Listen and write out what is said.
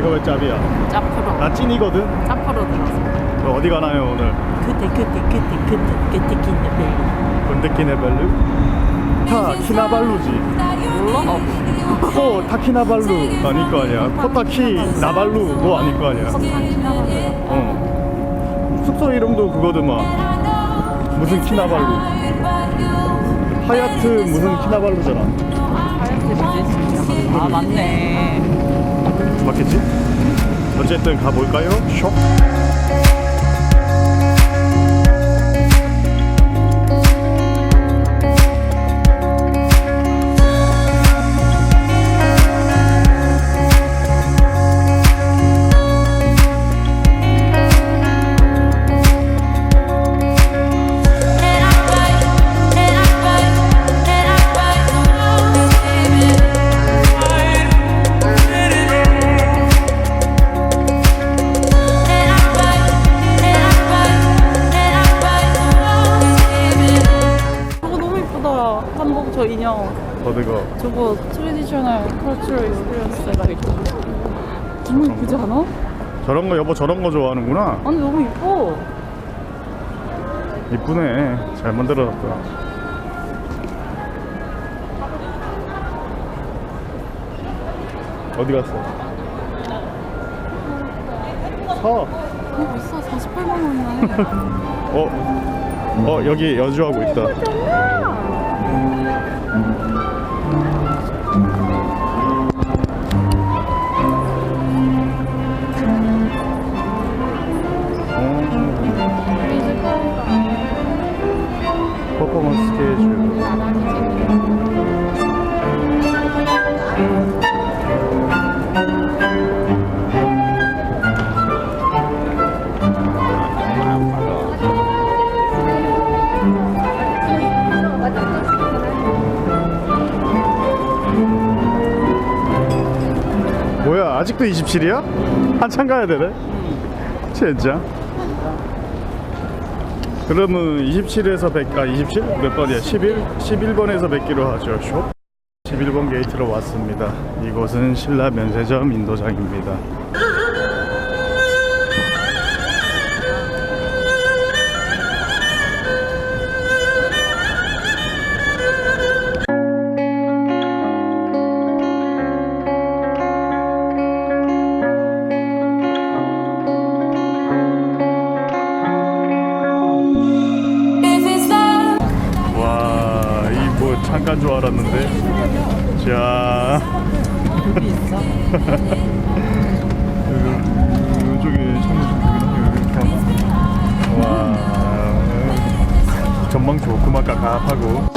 내가 왜 짭이야? 짭프로 나 찐이거든. 짭프로 들어서 너 어디 가나요 오늘? 그때 그때 그때 그때 그때 긴데 본데키네벨루? 타 키나발루지. 몰라? 코 타키나발루 아닐 거 아니야. 코타키 나발루 너 아닐 거 아니야. 어. 숙소 이름도 그거더만. 무슨 키나발루? 하얏트 무슨 키나발루잖아. 아 맞네 맞겠지? 어쨌든 가볼까요? 숍. 인형 어디가? 저거 트레디셔널 컬처럴 익스피리언스가 있고 너무 이쁘지 않아? 저런 거 여보 저런 거 좋아하는구나. 아니 너무 이뻐 이쁘네. 잘 만들어놨다. 어디 갔어? 사. 너무 비싸 48만 원이나 해 어? 어 여기 여주하고 있다. 어. 퍼포먼스 스케줄. 뭐야 아직도 27이야? 한참 가야 되네. 진짜. 그러면 27에서 100, 아 27? 몇 번이야? 11? 11번에서 100기로 하죠. 숍. 11번 게이트로 왔습니다. 이곳은 신라 면세점 인도장입니다. 잠깐 줄 알았는데. 자. 이쪽에 창문. 와. 전망 좋구만 깝깝하고.